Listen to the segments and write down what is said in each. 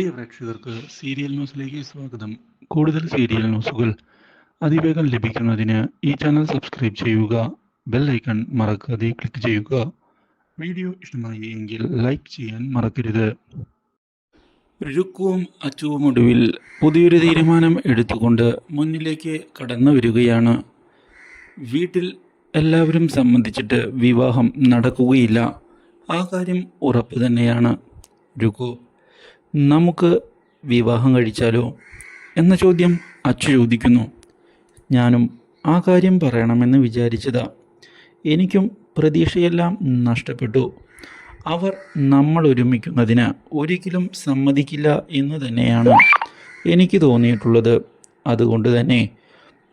പ്രിയ പ്രേക്ഷകർക്ക് സീരിയൽ ന്യൂസിലേക്ക് സ്വാഗതം. കൂടുതൽ സീരിയൽ ന്യൂസുകൾ അതിവേഗം ലഭിക്കുന്നതിന് ഈ ചാനൽ സബ്സ്ക്രൈബ് ചെയ്യുക ബെൽ ഐക്കൺ മറക്കാതെ ക്ലിക്ക് ചെയ്യുക. വീഡിയോ ഇഷ്ടമായി എങ്കിൽ ലൈക്ക് ചെയ്യാൻ മറക്കരുത്. രുക്കുവും അച്ചുവും ഒടുവിൽ പുതിയൊരു തീരുമാനം എടുത്തുകൊണ്ട് മുന്നിലേക്ക് കടന്നു വരികയാണ്. വീട്ടിൽ എല്ലാവരും സംബന്ധിച്ചിട്ട് വിവാഹം നടക്കുകയില്ല. ആ കാര്യം ഉറപ്പ് തന്നെയാണ്. രുക്കു നമുക്ക് വിവാഹം കഴിച്ചാലോ എന്ന ചോദ്യം അച്ചു ചോദിക്കുന്നു. ഞാനും ആ കാര്യം പറയണമെന്ന് വിചാരിച്ചതാ. എനിക്കും പ്രതീക്ഷയെല്ലാം നഷ്ടപ്പെട്ടു. അവർ നമ്മൾ ഒരുമിക്കുന്നതിന് ഒരിക്കലും സമ്മതിക്കില്ല എന്ന് തന്നെയാണ് എനിക്ക് തോന്നിയിട്ടുള്ളത്. അതുകൊണ്ട് തന്നെ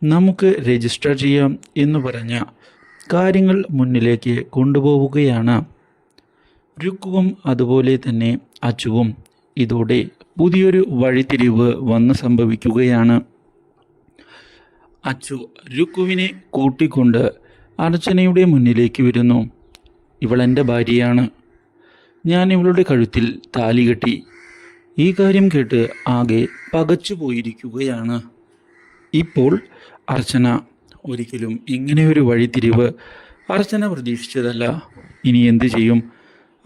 നമുക്ക് രജിസ്റ്റർ ചെയ്യാം എന്ന് പറഞ്ഞ കാര്യങ്ങൾ മുന്നിലേക്ക് കൊണ്ടുപോവുകയാണ്. രുക്കുവും അതുപോലെ തന്നെ അച്ചുവും ഇതോടെ പുതിയൊരു വഴിത്തിരിവ് വന്ന് സംഭവിക്കുകയാണ്. അച്ചു രുക്കുവിനെ കൂട്ടിക്കൊണ്ട് അർച്ചനയുടെ മുന്നിലേക്ക് വരുന്നു. ഇവൾ എന്റെ ഭാര്യയാണ്. ഞാൻ ഇവളുടെ കഴുത്തിൽ താലി കെട്ടി. ഈ കാര്യം കേട്ട് ആകെ പകച്ചു പോയിരിക്കുകയാണ്. ഇപ്പോൾ അർച്ചന ഒരിക്കലും ഇങ്ങനെയൊരു വഴിത്തിരിവ് അർച്ചന പ്രതീക്ഷിച്ചതല്ല. ഇനി എന്തു ചെയ്യും?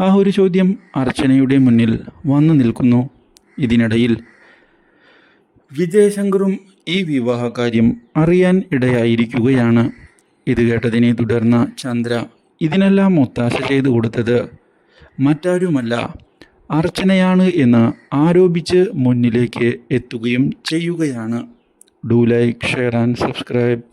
ആ ഒരു ചോദ്യം അർച്ചനയുടെ മുന്നിൽ വന്നു നിൽക്കുന്നു. ഇതിനിടയിൽ വിജയശങ്കറും ഈ വിവാഹകാര്യം അറിയാൻ ഇടയായിരിക്കുകയാണ്. ഇത് കേട്ടതിനെ തുടർന്ന് ചന്ദ്ര ഇതിനെല്ലാം ഒത്താശ ചെയ്തു കൊടുത്തത് മറ്റാരുമല്ല അർച്ചനയാണ് എന്ന് ആരോപിച്ച് മുന്നിലേക്ക് എത്തുകയും ചെയ്യുകയാണ്. Do like share and subscribe.